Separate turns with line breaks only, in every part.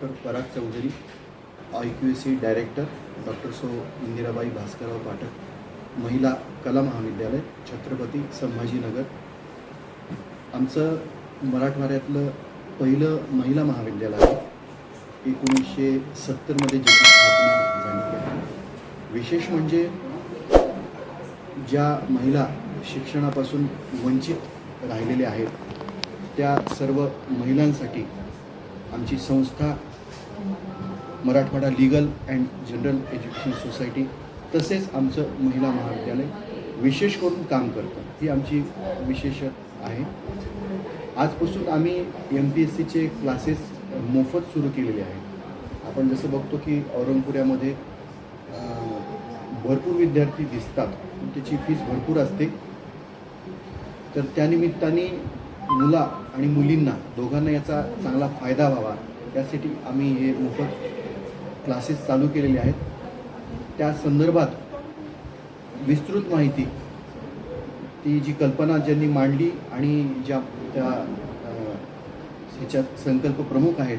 Doctor Parag Chaudhari I Q C director doctor so Indirabai Bhaskarrao Pathak महिला कला महाविद्यालय छत्रपती संभाजीनगर. आमचं मराठवाड्यातलं पहिलं महिला महाविद्यालय आहे एकोणीसशे सत्तरमध्ये ज्याची स्थापना झाली. विशेष म्हणजे ज्या महिला शिक्षणापासून वंचित राहिलेल्या आहेत त्या सर्व महिलांसाठी आमची संस्था Marathwada legal and general education society तसेच आमचं महिला महाविद्यालय विशेष करून काम करतं. ही आमची विशेष आहे. आजपासून आम्ही एम पी एस सीचे क्लासेस मोफत सुरू केलेले आहेत. आपण जसं बघतो की औरंगपुऱ्यामध्ये भरपूर विद्यार्थी दिसतात. त्याची फीस भरपूर असते. तर त्यानिमित्ताने मुला आणि मुलींना दोघांना याचा चांगला फायदा व्हावा. यासाठी आम्ही हे मोफत क्लासेस चालू केलेले आहेत. त्या संदर्भात विस्तृत माहिती ती जी कल्पना ज्यांनी मांडली आणि ज्या त्या ह्याच्यात संकल्प प्रमुख आहेत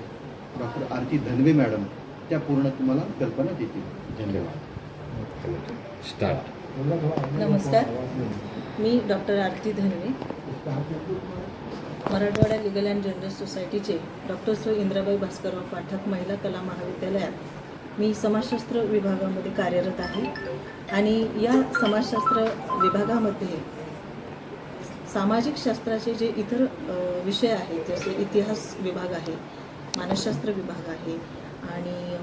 डॉक्टर आरती धनवे मॅडम त्या पूर्ण तुम्हाला कल्पना देतील. धन्यवाद.
स्टार्ट
नमस्कार. मी doctor Aarti Dhanwe. Marathwada legal and general सोसायटीचे डॉक्टर सो इंद्राबाई भास्करराव पाठक महिला कला महाविद्यालयात मी समाजशास्त्र विभागामध्ये कार्यरत आहे आणि या समाजशास्त्र विभागामध्ये सामाजिक शास्त्राचे जे इतर विषय आहेत जसे इतिहास विभाग आहे मानसशास्त्र विभाग आहे आणि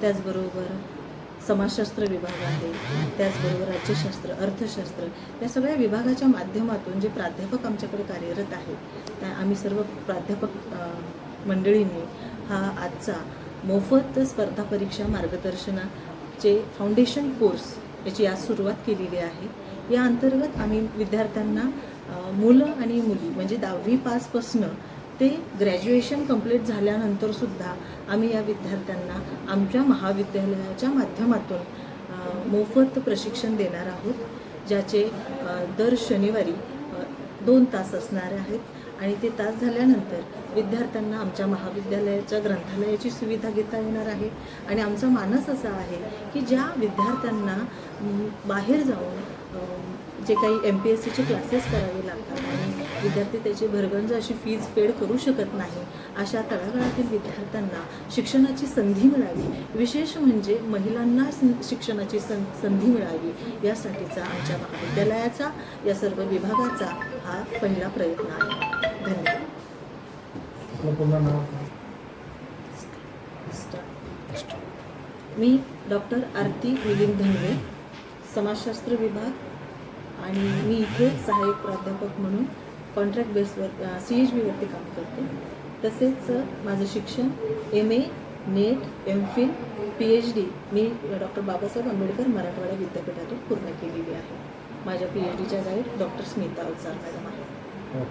त्याचबरोबर समाजशास्त्र विभाग आहे त्याचबरोबर राज्यशास्त्र अर्थशास्त्र या सगळ्या विभागाच्या माध्यमातून जे प्राध्यापक आमच्याकडे कार्यरत आहेत त्या आम्ही सर्व प्राध्यापक मंडळींनी हा आजचा मोफत स्पर्धा परीक्षा मार्गदर्शनाचे फाउंडेशन कोर्स याची आज सुरुवात केलेली आहे. या अंतर्गत आम्ही विद्यार्थ्यांना मुलं आणि मुली म्हणजे दहावी पासपासनं ते ग्रॅज्युएशन कंप्लीट झाल्यानंतर सुद्धा आम्ही या विद्यार्थ्यांना आमच्या महाविद्यालयाच्या माध्यमातून मोफत प्रशिक्षण देणार आहोत ज्याचे दर शनिवारी दोन तास असणारे आहेत. आणि ते तास झाल्यानंतर विद्यार्थ्यांना आमच्या महाविद्यालयाच्या ग्रंथालयाची सुविधा घेता येणार आहे. आणि आमचा मानस असा आहे की ज्या विद्यार्थ्यांना बाहेर जाऊन जे काही एम पी एस सीचे क्लासेस करावे लागतात आणि विद्यार्थी त्याची भरगंज अशी फीज पेड करू शकत नाही. अशा तळागाळातील विद्यार्थ्यांना शिक्षणाची संधी मिळावी. विशेष म्हणजे महिलांना शिक्षणाची सं संधी मिळावी. यासाठीचा आमच्या महाविद्यालयाचा या सर्व विभागाचा हा पहिला प्रयत्न आहे. धन्यवाद. मी डॉक्टर आरती मिलिंद धनवे समाजशास्त्र विभाग आणि मी इथे सहाय्यक प्राध्यापक म्हणून कॉन्ट्रॅक्ट बेसवर सी एच बीवरती काम करते. तसेच माझं शिक्षण M A NET M Phil P H D me doctor Babasaheb Ambedkar Marathwada विद्यापीठातून पूर्ण केलेली आहे. माझ्या पी एच डीच्या guide doctor Smita Awachar madam आहे
हो.